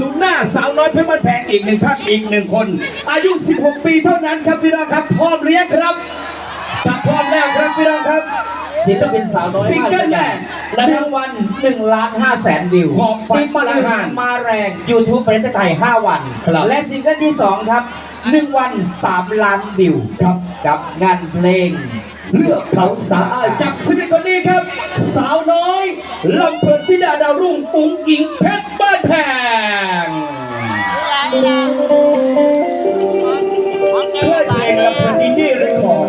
ศูนย์หน้าสาวน้อยเพชรบ้านแพงอีกหนึ่งท่านอีกหนึ่งคน อายุ 16 ปีเท่านั้นครับพี่น้องครับพร้อมเลี้ยงครับถ้าพร้อมแล้วครับพี่น้องครับศิลปินสาวน้อยซิงเกิลแรกนะหครันึ่บงวันหนึ่งล้านห้าแสนวิวหอบฝันติดมาหละนึ่งห้ามาแรง YouTube ประเทศไทย 5 วันครับและซิงเกิลที่ 2 ครับหนึ่งวัน 3 ล้านวิวครับกับงานเพลง เลือกเขาสาอายจากสิบเอ็ดคนนี้ครับ สาวน้อยลำเพลินธิดาดาวรุ่งปุ้งอิงเพชรบ้านแพงของแกเคยเพลงลำเพลินอินดี้เรคคอร์ด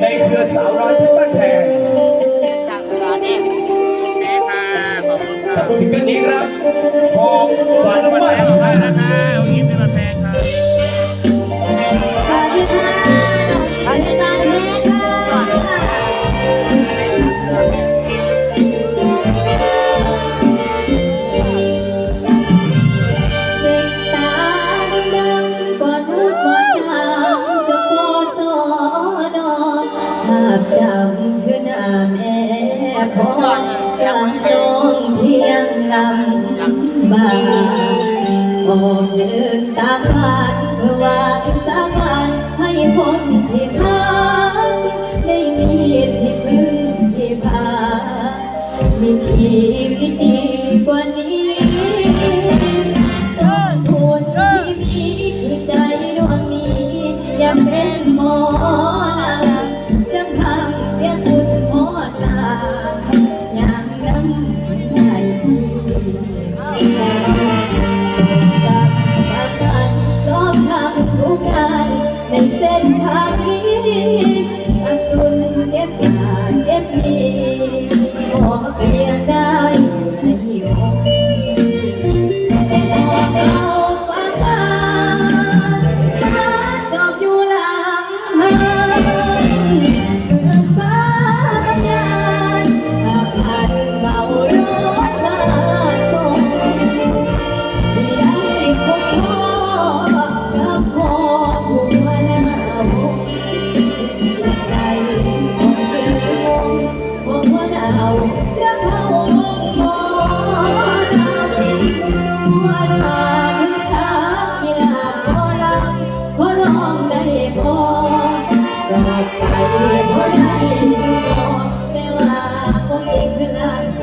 ในเครือสาวน้อยเพชรบ้านแพงจากตลาดเนี่ยแม่ค่ะขอบคุณครักับบซิงเกิลนี้ครับหอมฝันวันว่าแม่ของท่านนะคะเอายิ้มเป็นวันแพ ฟอนสั่งน้องเพียงลำบากออกเดินตามผ่านเพื่อวางสาบานให้พ้นที่ค้างได้มีที่พึ่งที่พามีชีวิตดี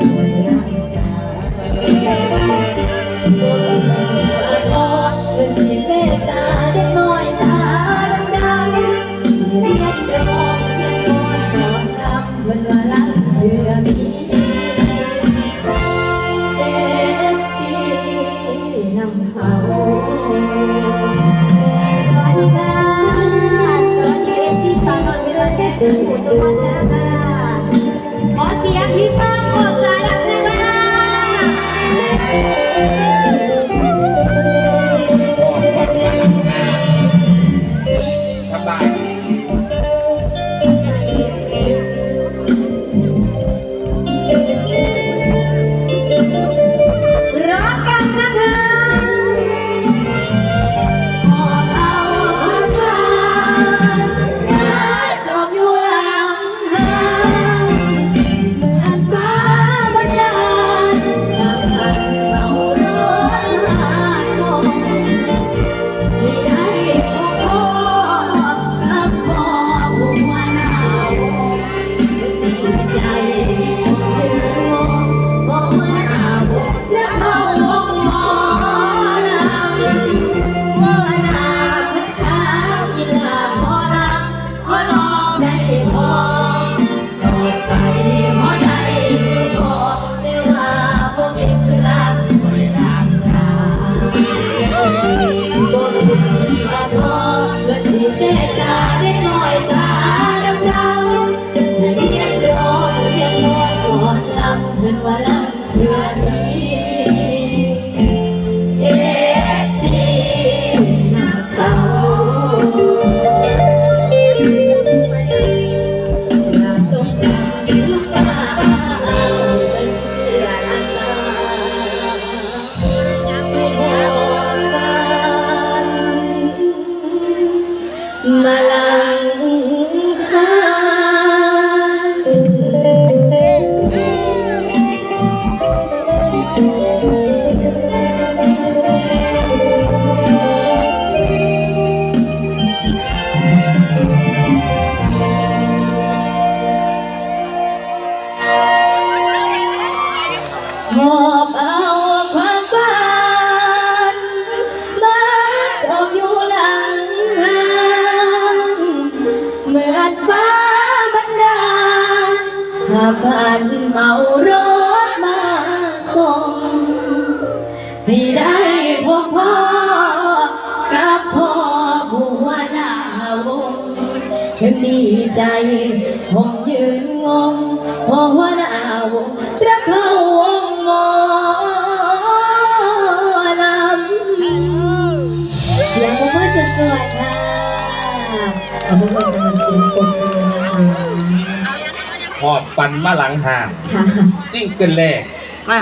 อี ส lang าพันเมารถมาส่งให้ได้พบพ่อกับพ่อผัวหน้าวงเห็นดีใจ หอบปันมาหลังห่างค่ะซิ่งเกินแรก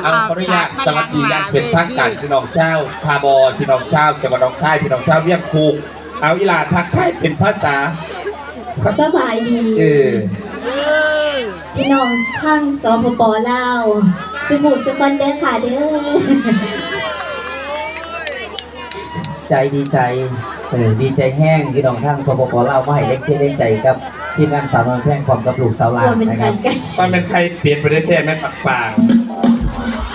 เอาขออนุญาตสวัสดีอยังเป็นทางการพี่น้องเจ้าทาบอพี่น้องเจ้าจังหวัดหนองคายพี่น้องเจ้าเวียงคูกเอาอีหลาทักทายเป็นภาษาสบายดีเออพี่น้องทั้งสปปลาวสมุทรสุพรรณเด้อค่ะเด้อใจดีใจเออดีใจแห้งพี่น้องทางสปปลาวมาให้เล็กเช่นเล่นใจกับ ทีมงานสาวน้อยแพร่งความกับลูกสาวลารวมเป็นนะใคครรับกันตอนเป็นใครเปลี่ยนไปได้แท้แม่ปักปาง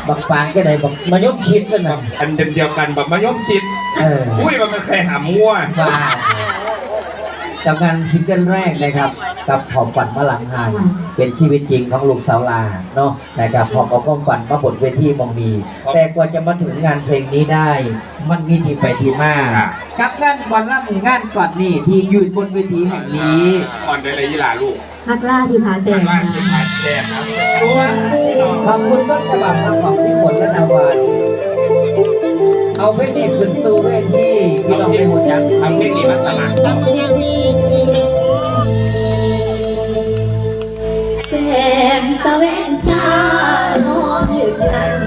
บักปางแค่ไหนบักมายกคิดกันนะอันเดียวกันแบบมายมชิด เออ อุ้ยมันเป็นใครหามงัวว่า กับงานซิงเกิลแรกนะครับ กับขอบฝันมาหลังหานเป็นชีวิตจริงของลูกสาวลาเนาะนะครับพอเอาความฝันมาบนเวทีมองมี แต่กว่าจะมาถึงงานเพลงนี้ได้ มันมีที่ไปที่มากับงานวันล่ำงานก่อนนี่ที่ยืนบนเวทีแห่งนี้ก่อนได้เลยยี่หลาลูกฮักล่าที่ผาแดข้างงล่างเป็นขาแคบนะตัวพี่น้องขอบคุณต้นฉบับของพี่ฝนและนาวานเอาเพลงนี้ขึ้นสู่เวทีพี่น้องได้หัวจักเอาเพลงนี้มาสลักแส งตะเวนจ้าหอมอยู่กัน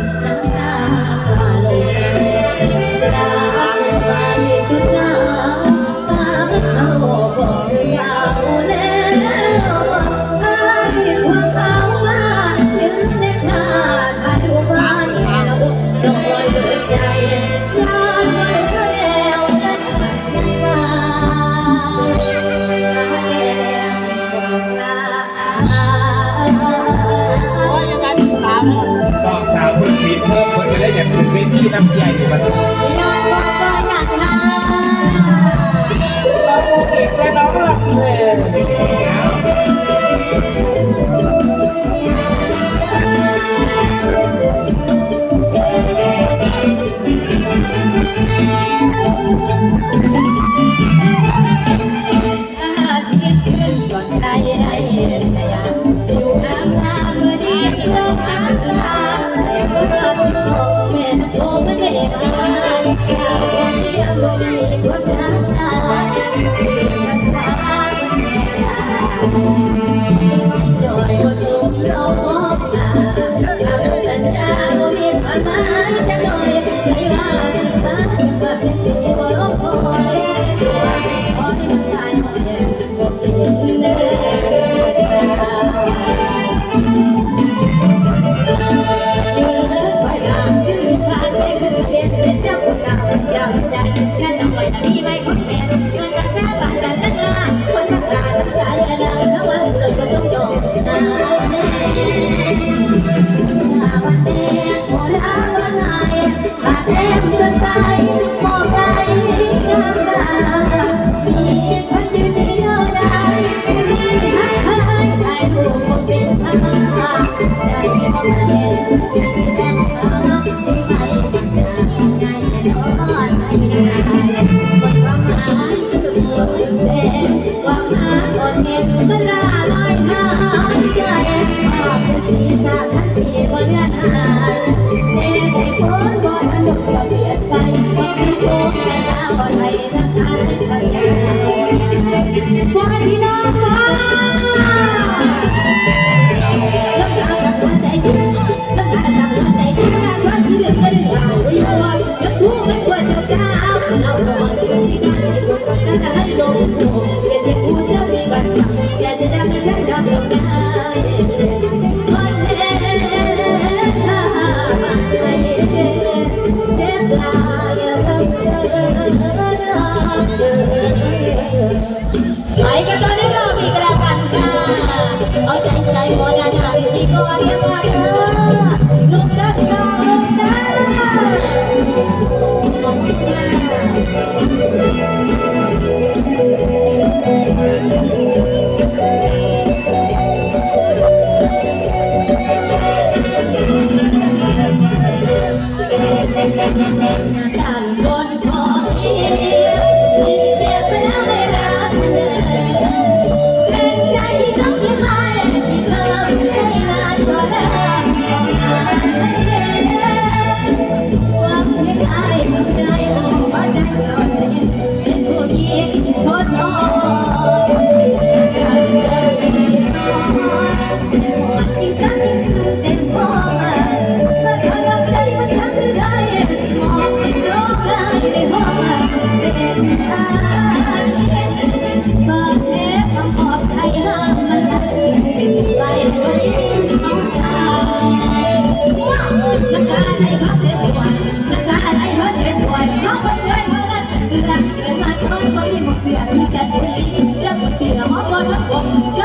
เดินมาท้องก็ไม่หมดเสียกันเลยรับเสียหอมก่อยนรับผม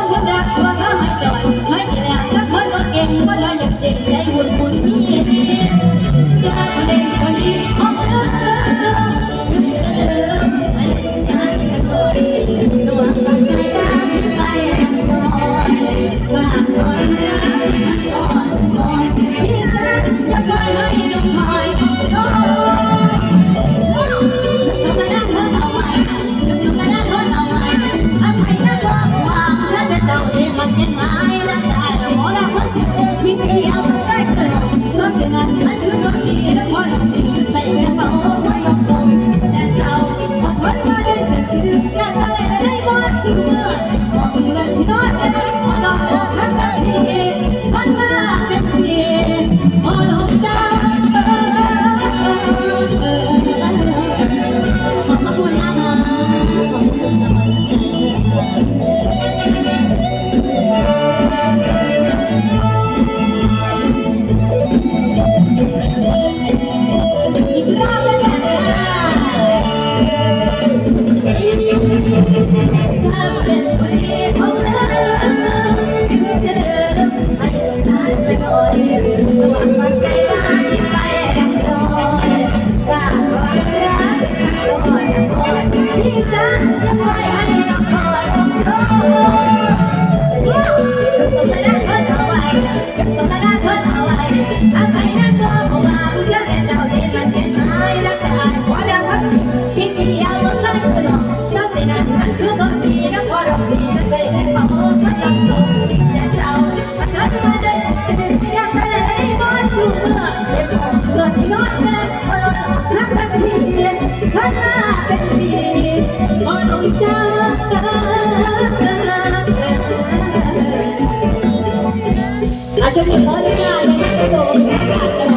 Música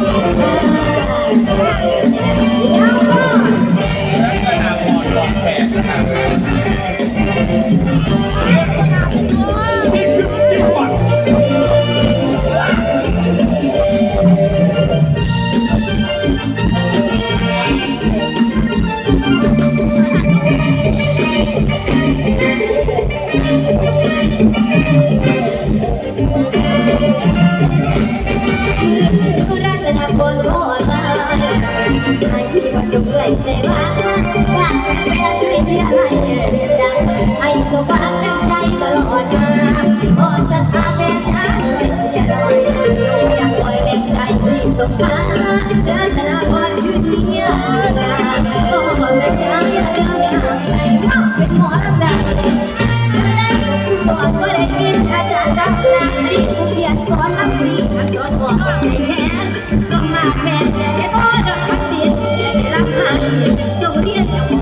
有个屁